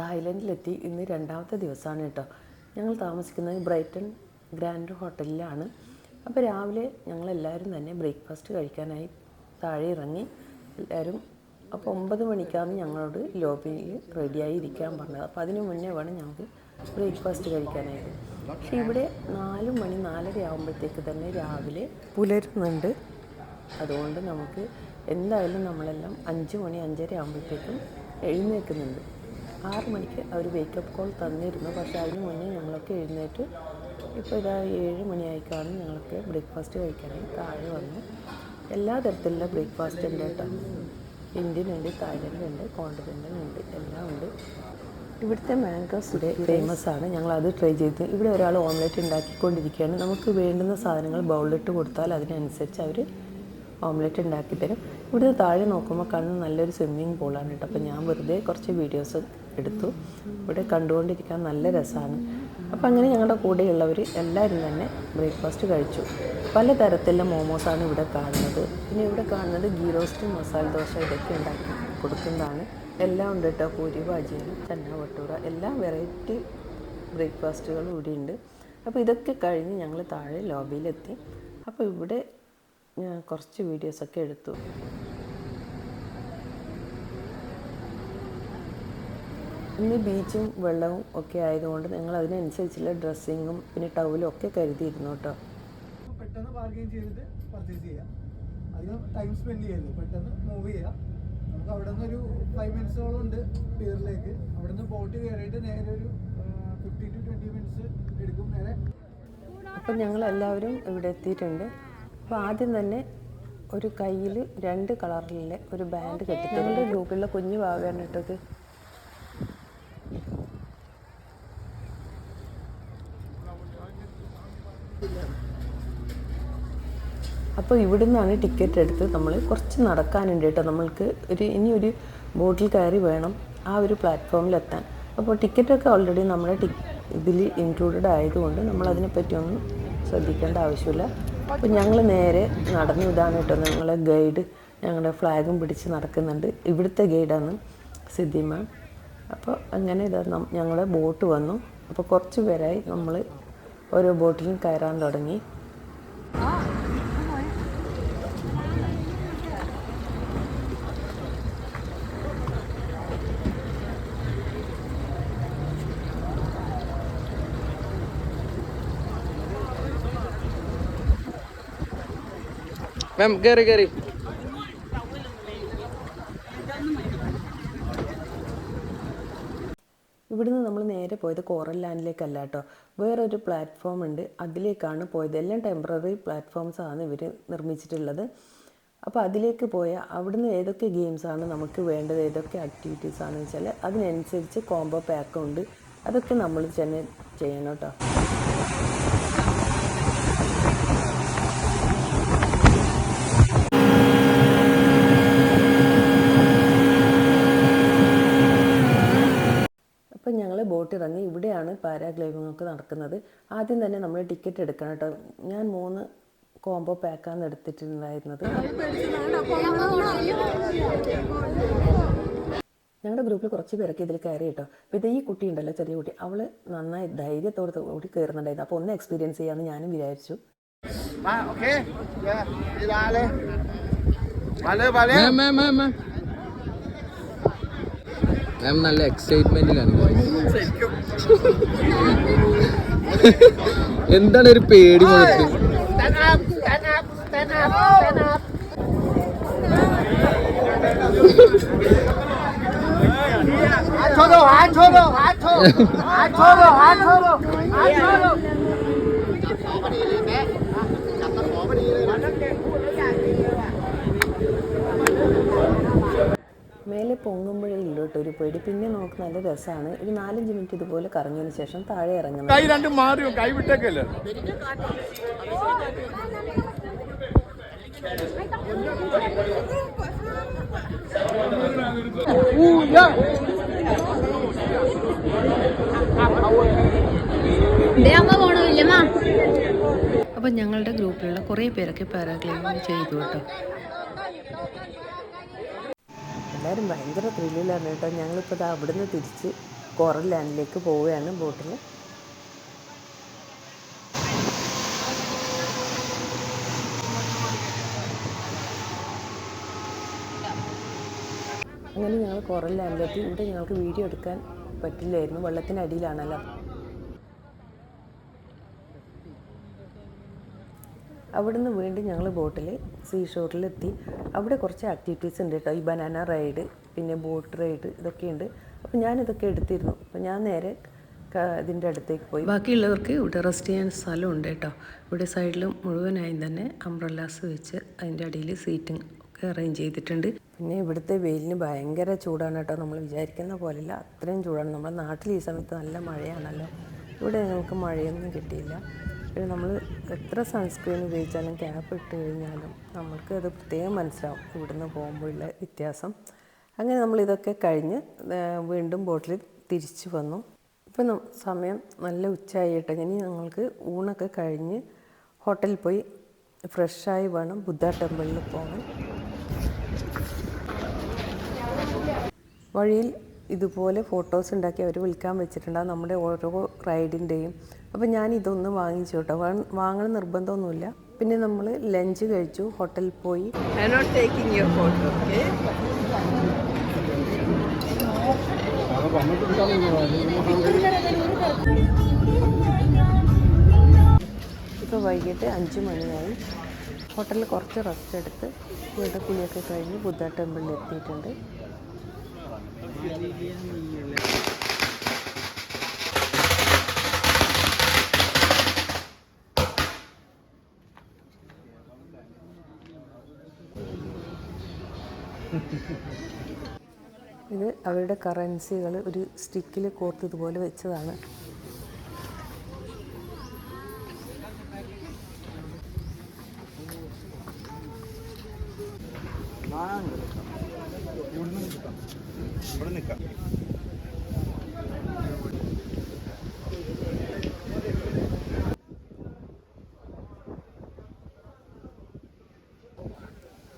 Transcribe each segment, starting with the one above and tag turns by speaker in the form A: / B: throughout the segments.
A: തായ്ലൻഡിലെത്തി ഇന്ന് രണ്ടാമത്തെ ദിവസമാണ് കേട്ടോ. ഞങ്ങൾ താമസിക്കുന്നത് ബ്രൈറ്റൺ ഗ്രാൻഡ് ഹോട്ടലിലാണ്. അപ്പോൾ രാവിലെ ഞങ്ങളെല്ലാവരും തന്നെ ബ്രേക്ക്ഫാസ്റ്റ് കഴിക്കാനായി താഴെ ഇറങ്ങി. എല്ലാവരും അപ്പോൾ ഒമ്പത് മണിക്കാണ് ഞങ്ങളോട് ലോബിയിൽ റെഡിയായി ഇരിക്കാൻ പറഞ്ഞത്. അപ്പോൾ അതിന് മുന്നേ വേണം ഞങ്ങൾക്ക് ബ്രേക്ക്ഫാസ്റ്റ് കഴിക്കാനായിട്ട്. പക്ഷേ ഇവിടെ നാല് മണി നാലര ആകുമ്പോഴത്തേക്ക് തന്നെ രാവിലെ പുലരുന്നുണ്ട്. അതുകൊണ്ട് നമുക്ക് എന്തായാലും നമ്മളെല്ലാം അഞ്ച് മണി അഞ്ചര ആകുമ്പോഴത്തേക്കും എഴുന്നേൽക്കുന്നുണ്ട്. ആറ് മണിക്ക് അവർ വേക്കപ്പ് കോൾ തന്നിരുന്നു. പക്ഷേ അതിന് മുന്നേ ഞങ്ങളൊക്കെ എഴുന്നേറ്റ് ഇപ്പോൾ ഇതാ ഏഴ് കാണും ഞങ്ങൾക്ക് ബ്രേക്ക്ഫാസ്റ്റ് കഴിക്കാനായി താഴെ വന്നു. എല്ലാ തരത്തിലുള്ള ബ്രേക്ക്ഫാസ്റ്റ് ഉണ്ട് കേട്ടോ. ഇന്ത്യൻ ഉണ്ട് തായ്ലൻഡ് ഉണ്ട് കോണ്ടിനെന്റൽ ഉണ്ട് എല്ലാം ഉണ്ട്. ഇവിടുത്തെ മാംഗോസ് ഇവിടെ ഫേമസ് ആണ്. ഞങ്ങൾ അത് ട്രൈ ചെയ്ത് ഇവിടെ ഒരാൾ ഓംലെറ്റ് ഉണ്ടാക്കിക്കൊണ്ടിരിക്കുകയാണ്. നമുക്ക് വേണ്ടുന്ന സാധനങ്ങൾ ബൗളിലിട്ട് കൊടുത്താൽ അതിനനുസരിച്ച് അവർ ഓംലെറ്റ് ഉണ്ടാക്കി തരും. ഇവിടുന്ന് താഴെ നോക്കുമ്പോൾ കാണുന്ന നല്ലൊരു സ്വിമ്മിങ് പൂളാണ് കേട്ടോ. അപ്പോൾ ഞാൻ വെറുതെ കുറച്ച് വീഡിയോസ് എടുത്തു. ഇവിടെ കണ്ടുകൊണ്ടിരിക്കാൻ നല്ല രസമാണ് അപ്പോൾ അങ്ങനെ ഞങ്ങളുടെ കൂടെയുള്ളവർ എല്ലാവരും തന്നെ ബ്രേക്ക്ഫാസ്റ്റ് കഴിച്ചു. പല തരത്തിലുള്ള മോമോസാണ് ഇവിടെ കാണുന്നത്. പിന്നെ ഇവിടെ കാണുന്നത് ഗീ റോസ്റ്റ് മസാല ദോശ ഇതൊക്കെ ഉണ്ടാക്കി കൊടുക്കുന്നതാണ്. എല്ലാം ഉണ്ട് കേട്ടോ. പൂരി ഭാജിയും ചന്ന വട്ടൂറ എല്ലാ വെറൈറ്റി ബ്രേക്ക്ഫാസ്റ്റുകളും ഇവിടെ ഉണ്ട്. അപ്പോൾ ഇതൊക്കെ കഴിഞ്ഞ് ഞങ്ങൾ താഴെ ലോബിയിലെത്തി അപ്പോൾ ഇവിടെ ഞാൻ കുറച്ച് വീഡിയോസൊക്കെ എടുത്തു. ഇന്ന് ബീച്ചും വെള്ളവും ഒക്കെ ആയതുകൊണ്ട് ഞങ്ങൾ അതിനനുസരിച്ചുള്ള ഡ്രസ്സിങ്ങും പിന്നെ ടൗലും ഒക്കെ കരുതിയിരുന്നു കേട്ടോ.
B: പെട്ടെന്ന് ബാർഗെയിൻ ചെയ്തിട്ട് പർച്ചേസ് ചെയ്യാം. അധികം ടൈം സ്പെൻഡ് ചെയ്യരുത്. പെട്ടെന്ന് മൂവ് ചെയ്യാം. നമുക്ക് അവിടെ നിന്ന് ഒരു ഫൈവ് മിനിറ്റ്സോളം ഉണ്ട് പിയറിലേക്ക് അവിടെ നിന്ന് ബോട്ട് കയറിയിട്ട് നേരെ ഒരു ഫിഫ്റ്റീൻ ടു ട്വന്റി മിനിറ്റ്സ് എടുക്കും നേരെ.
A: അപ്പം ഞങ്ങൾ എല്ലാവരും ഇവിടെ എത്തിയിട്ടുണ്ട്. അപ്പോൾ ആദ്യം തന്നെ ഒരു കയ്യിൽ രണ്ട് കളറിലെ ഒരു ബാൻഡ് കെട്ടി രണ്ട് ഗ്രൂപ്പിലുള്ള കുഞ്ഞു ഭാഗമാണ് ഇട്ടത് അപ്പോൾ ഇവിടുന്നാണ് ടിക്കറ്റ് എടുത്ത് നമ്മൾ കുറച്ച് നടക്കാനുണ്ട് കേട്ടോ. നമ്മൾക്ക് ഒരു ഇനി ഒരു ബോട്ടിൽ കയറി വേണം ആ ഒരു പ്ലാറ്റ്ഫോമിലെത്താൻ അപ്പോൾ ടിക്കറ്റൊക്കെ ഓൾറെഡി നമ്മുടെ ടി ഇതിൽ ഇൻക്ലൂഡഡ് ആയതുകൊണ്ട് നമ്മൾ അതിനെപ്പറ്റിയൊന്നും ശ്രദ്ധിക്കേണ്ട ആവശ്യമില്ല. അപ്പോൾ ഞങ്ങൾ നേരെ നടന്നു. ഇതാണ് കേട്ടോ ഞങ്ങളെ ഗൈഡ്. ഞങ്ങളുടെ ഫ്ലാഗും പിടിച്ച് നടക്കുന്നുണ്ട്. ഇവിടുത്തെ ഗൈഡാണ് സിദ്ധി മാം അപ്പോൾ അങ്ങനെ ഇതാ ഞങ്ങളെ ബോട്ട് വന്നു. അപ്പോൾ കുറച്ച് പേരായി നമ്മൾ ഓരോ ബോട്ടിലും കയറാൻ തുടങ്ങി.
C: മാം കയറി കയറി
A: ഇവിടുന്ന് നമ്മൾ നേരെ പോയത് കോറൽ ലാൻഡിലേക്കല്ല കേട്ടോ വേറൊരു പ്ലാറ്റ്ഫോം ഉണ്ട്. അതിലേക്കാണ് പോയത്. എല്ലാം ടെമ്പററി പ്ലാറ്റ്ഫോംസ് ആണ് ഇവർ നിർമ്മിച്ചിട്ടുള്ളത്. അപ്പോൾ അതിലേക്ക് പോയാൽ അവിടുന്ന് ഏതൊക്കെ ഗെയിംസാണ് നമുക്ക് വേണ്ടത്? ഏതൊക്കെ ആക്ടിവിറ്റീസ് ആണെന്ന് വെച്ചാൽ അതിനനുസരിച്ച് കോംബോ പാക്കും ഉണ്ട്. അതൊക്കെ നമ്മൾ തന്നെ ചെയ്യണം കേട്ടോ അപ്പം ബോട്ട് ഇറങ്ങി ഇവിടെയാണ് പാരാഗ്ലൈഡിംഗ് ഒക്കെ നടക്കുന്നത്. ആദ്യം തന്നെ നമ്മൾ ടിക്കറ്റ് എടുക്കണം കേട്ടോ. ഞാൻ മൂന്ന് കോംബോ പാക്കാണ് എടുത്തിട്ടുണ്ടായിരുന്നത്. ഞങ്ങളുടെ ഗ്രൂപ്പിൽ കുറച്ച് പേരൊക്കെ ഇതിൽ കയറി കേട്ടോ. അപ്പോൾ ഇത് ഈ കുട്ടി ഉണ്ടല്ലോ ചെറിയ കുട്ടി. അവൾ നന്നായി ധൈര്യത്തോടെ കൂടി കയറുന്നുണ്ടായിരുന്നു. അപ്പോൾ ഒന്ന് എക്സ്പീരിയൻസ് ചെയ്യാമെന്ന് ഞാനും വിചാരിച്ചു.
D: ม
C: മാം മാം നല്ല എക്സൈറ്റ്മെന്റിലാണ് എന്താണ് ഒരു പേടി മുഖത്ത്
A: പൊങ്ങുമ്പോഴേ ഇല്ല കേട്ടോ ഒരു പേടി. പിന്നെ നോക്ക് നല്ല രസമാണ്. ഒരു നാലഞ്ച് മിനിറ്റ് ഇതുപോലെ കറങ്ങിയതിന് ശേഷം താഴെ ഇറങ്ങണം
D: കൈ രണ്ടും മാറിയോ? കൈ വിട്ടേക്കല്ലേ?
E: അമ്മ പോണോ ഇല്ലമ്മ.
A: അപ്പം ഞങ്ങളുടെ ഗ്രൂപ്പിലുള്ള കുറേ പേരൊക്കെ പാരാഗ്ലൈഡിങ് ചെയ്തു കേട്ടോ. എല്ലാവരും ഭയങ്കര ത്രില്ലിലാണ് കേട്ടോ. ഞങ്ങളിപ്പോൾ ഇതാ അവിടുന്ന് തിരിച്ച് കോറൽ ലാൻഡിലേക്ക് പോവുകയാണ് ബോട്ടിൽ അങ്ങനെ ഞങ്ങൾ കോറൽ ലാൻഡിലെത്തി ഇവിടെ ഞങ്ങൾക്ക് വീഡിയോ എടുക്കാൻ പറ്റില്ലായിരുന്നു. വെള്ളത്തിനടിയിലാണല്ലോ. അവിടുന്ന് വീണ്ടും ഞങ്ങൾ ബോട്ടിൽ സീ ഷോറിലെത്തി അവിടെ കുറച്ച് ആക്ടിവിറ്റീസ് ഉണ്ട് കേട്ടോ. ഈ ബനാന റൈഡ് പിന്നെ ബോട്ട് റൈഡ് ഇതൊക്കെ ഉണ്ട്. അപ്പോൾ ഞാനിതൊക്കെ എടുത്തിരുന്നു. അപ്പോൾ ഞാൻ നേരെ ഇതിന്റെ അടുത്തേക്ക് പോയി. ബാക്കിയുള്ളവർക്ക് ഇവിടെ റെസ്റ്റ് ചെയ്യാൻ സ്ഥലമുണ്ട് കേട്ടോ. ഇവിടെ സൈഡിലും മുഴുവനായും തന്നെ അംബ്രല്ലാസ് വെച്ച് അതിന്റെ അടിയിൽ സീറ്റിംഗ് ഒക്കെ അറേഞ്ച് ചെയ്തിട്ടുണ്ട്. പിന്നെ ഇവിടുത്തെ വെയിലിന് ഭയങ്കര ചൂടാണ് കേട്ടോ. നമ്മൾ വിചാരിക്കുന്ന പോലെയല്ല. അത്രയും ചൂടാണ്. നമ്മുടെ നാട്ടിൽ ഈ സമയത്ത് നല്ല മഴയാണല്ലോ. ഇവിടെ ഞങ്ങൾക്ക് മഴയൊന്നും കിട്ടിയില്ല. പിന്നെ നമ്മൾ എത്ര സൺസ്ക്രീൻ ഉപയോഗിച്ചാലും ക്യാപ്പ് ഇട്ട് കഴിഞ്ഞാലും നമ്മൾക്ക് അത് പ്രത്യേകം മനസ്സിലാവും ഇവിടുന്ന് പോകുമ്പോഴുള്ള വ്യത്യാസം. അങ്ങനെ നമ്മൾ ഇതൊക്കെ കഴിഞ്ഞ് വീണ്ടും ബോട്ടിൽ തിരിച്ചു വന്നു. ഇപ്പം സമയം നല്ല ഉച്ചയായിട്ട് ഇനി ഞങ്ങൾക്ക് ഊണൊക്കെ കഴിഞ്ഞ് ഹോട്ടലിൽ പോയി ഫ്രഷായി വേണം ബുദ്ധ ടെമ്പിളിൽ പോകാൻ. വഴിയിൽ ഇതുപോലെ ഫോട്ടോസ് ഉണ്ടാക്കി അവർ വിൽക്കാൻ വെച്ചിട്ടുണ്ടാകും നമ്മുടെ ഓരോ റൈഡിന്റെയും അപ്പോൾ ഞാൻ ഇതൊന്ന് വാങ്ങിച്ചു കേട്ടോ വാങ്ങണം നിർബന്ധമൊന്നുമില്ല. പിന്നെ നമ്മൾ ലഞ്ച് കഴിച്ചു ഹോട്ടലിൽ പോയി. ഇപ്പോൾ വൈകിട്ട് അഞ്ച് മണിയായി. ഹോട്ടലിൽ കുറച്ച് റെസ്റ്റ് എടുത്ത് വീട്ടിൽ കുളിയൊക്കെ കഴിഞ്ഞ് ബുദ്ധ ടെമ്പിളിൽ എത്തിയിട്ടുണ്ട്. ഇത് അവരുടെ കറൻസികൾ ഒരു സ്റ്റിക്കിൽ കോർത്ത് ഇതുപോലെ നിൽക്കാം.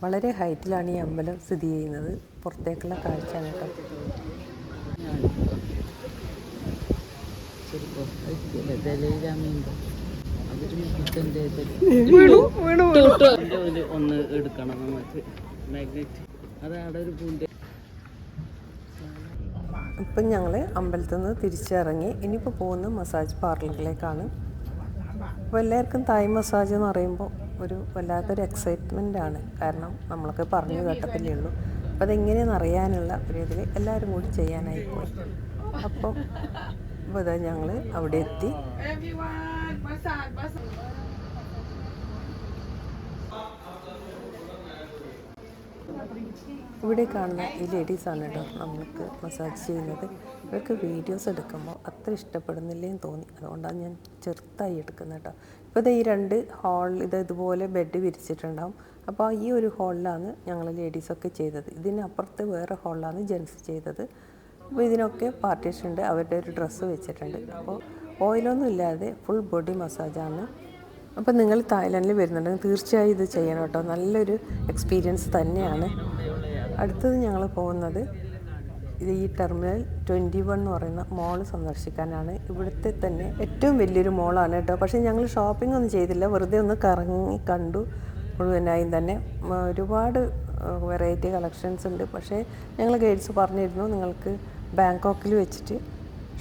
A: വളരെ ഹൈറ്റിലാണ് ഈ അമ്പലം സ്ഥിതി ചെയ്യുന്നത്. പുറത്തേക്കുള്ള കാഴ്ച കേട്ടോ.
E: ഒന്ന് എടുക്കണം നമുക്ക്. മാഗ്നറ്റ് അത് അവിടെ ഒരു പൂന്റെ
A: ഇപ്പം ഞങ്ങൾ അമ്പലത്തിൽ നിന്ന് തിരിച്ചിറങ്ങി. ഇനിയിപ്പോൾ പോകുന്ന മസാജ് പാർലറിലേക്കാണ്. അപ്പോൾ എല്ലാവർക്കും തായ് മസാജ് എന്ന് പറയുമ്പോൾ ഒരു വല്ലാത്തൊരു എക്സൈറ്റ്മെന്റ് ആണ്. കാരണം നമ്മളൊക്കെ പറഞ്ഞു കേട്ടതല്ലേ ഉള്ളൂ. അപ്പോൾ അതെങ്ങനെയാണെന്ന് അറിയാനുള്ള ഒരു ഇതിൽ എല്ലാവരും കൂടി ചെയ്യാനായി പോയി. അപ്പോൾ ഇപ്പോൾ ഇതാ ഞങ്ങൾ അവിടെ എത്തി. ഇവിടെ കാണുന്ന ഈ ലേഡീസാണ് കേട്ടോ നമ്മൾക്ക് മസാജ് ചെയ്യുന്നത്. ഇവർക്ക് വീഡിയോസ് എടുക്കുമ്പോൾ അത്ര ഇഷ്ടപ്പെടുന്നില്ലേന്ന് തോന്നി. അതുകൊണ്ടാണ് ഞാൻ ചെറുതായി എടുക്കുന്നത് കേട്ടോ. ഇപ്പോൾ ഇത് ഈ രണ്ട് ഹാളിൽ ഇത് ഇതുപോലെ ബെഡ് വിരിച്ചിട്ടുണ്ടാവും. അപ്പോൾ ഈ ഒരു ഹാളിലാണ് ഞങ്ങൾ ലേഡീസൊക്കെ ചെയ്തത്. ഇതിനപ്പുറത്ത് വേറെ ഹാളിലാണ് ജെൻസ് ചെയ്തത്. അപ്പോൾ ഇതിനൊക്കെ പാർട്ടീഷൻ ഉണ്ട്. അവരുടെ ഒരു ഡ്രസ്സ് വെച്ചിട്ടുണ്ട്. അപ്പോൾ ഓയിലൊന്നും ഇല്ലാതെ ഫുൾ ബോഡി മസാജാണ് അപ്പോൾ നിങ്ങൾ തായ്ലാൻഡിൽ വരുന്നുണ്ടെങ്കിൽ തീർച്ചയായും ഇത് ചെയ്യണം കേട്ടോ. നല്ലൊരു എക്സ്പീരിയൻസ് തന്നെയാണ്. അടുത്തത് ഞങ്ങൾ പോകുന്നത് ഇത് ഈ ടെർമിനൽ ട്വന്റി വൺ എന്ന് പറയുന്ന മോൾ സന്ദർശിക്കാനാണ്. ഇവിടുത്തെ തന്നെ ഏറ്റവും വലിയൊരു മോളാണ് കേട്ടോ. പക്ഷേ ഞങ്ങൾ ഷോപ്പിംഗ് ഒന്നും ചെയ്തില്ല. വെറുതെ ഒന്ന് കറങ്ങി കണ്ടു മുഴുവനായും തന്നെ. ഒരുപാട് വെറൈറ്റി കളക്ഷൻസ് ഉണ്ട്. പക്ഷേ ഞങ്ങൾ ഗൈഡ്സ് പറഞ്ഞിരുന്നു നിങ്ങൾക്ക് ബാങ്കോക്കിൽ വെച്ചിട്ട്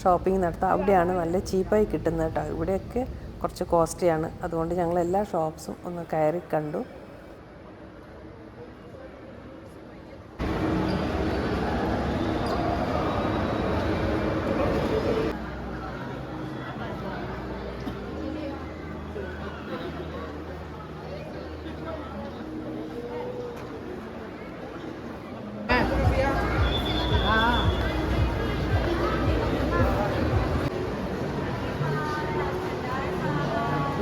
A: ഷോപ്പിംഗ് നടത്താം. അവിടെയാണ് നല്ല ചീപ്പായി കിട്ടുന്നത് കേട്ടോ. ഇവിടെയൊക്കെ കുറച്ച് കോസ്റ്റ്ലിയാണ്. അതുകൊണ്ട് ഞങ്ങൾ എല്ലാ ഷോപ്സും ഒന്ന് കയറി കണ്ടു.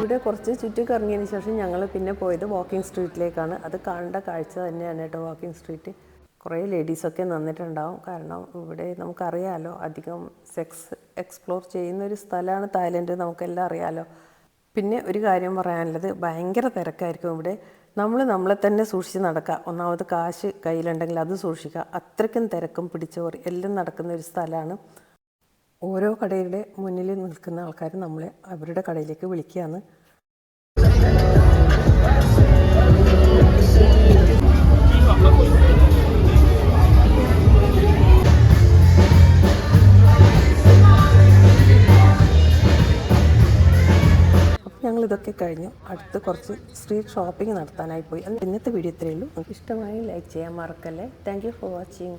A: ഇവിടെ കുറച്ച് ചുറ്റിക്കറങ്ങിയതിന് ശേഷം ഞങ്ങൾ പിന്നെ പോയത് വാക്കിംഗ് സ്ട്രീറ്റിലേക്കാണ് അത് കണ്ട കാഴ്ച തന്നെയാണ് കേട്ടോ വാക്കിംഗ് സ്ട്രീറ്റ് കുറേ ലേഡീസൊക്കെ നിന്നിട്ടുണ്ടാവും. കാരണം ഇവിടെ നമുക്കറിയാലോ അധികം സെക്സ് എക്സ്പ്ലോർ ചെയ്യുന്ന ഒരു സ്ഥലമാണ് തായ്ലൻഡ്. നമുക്കെല്ലാം അറിയാലോ. പിന്നെ ഒരു കാര്യം പറയാനുള്ളത് ഭയങ്കര തിരക്കായിരിക്കും ഇവിടെ. നമ്മൾ നമ്മളെ തന്നെ സൂക്ഷിച്ച് നടക്കുക. ഒന്നാമത് കാശ് കയ്യിലുണ്ടെങ്കിൽ അത് സൂക്ഷിക്കുക. അത്രയ്ക്കും തിരക്കും പിടിച്ചോറി എല്ലാം നടക്കുന്ന ഒരു സ്ഥലമാണ്. ഓരോ കടയുടെ മുന്നിൽ നിൽക്കുന്ന ആൾക്കാർ നമ്മളെ അവരുടെ കടയിലേക്ക് വിളിക്കുകയാണ്. ഇതൊക്കെ കഴിഞ്ഞു. അടുത്ത് കുറച്ച് സ്ട്രീറ്റ് ഷോപ്പിംഗ് നടത്താനായി പോയി. ഇന്നത്തെ വീഡിയോ ഇത്രയേ ഉള്ളൂ. ഇഷ്ടമായി ലൈക്ക് ചെയ്യാൻ മറക്കല്ലേ. Thank for watching.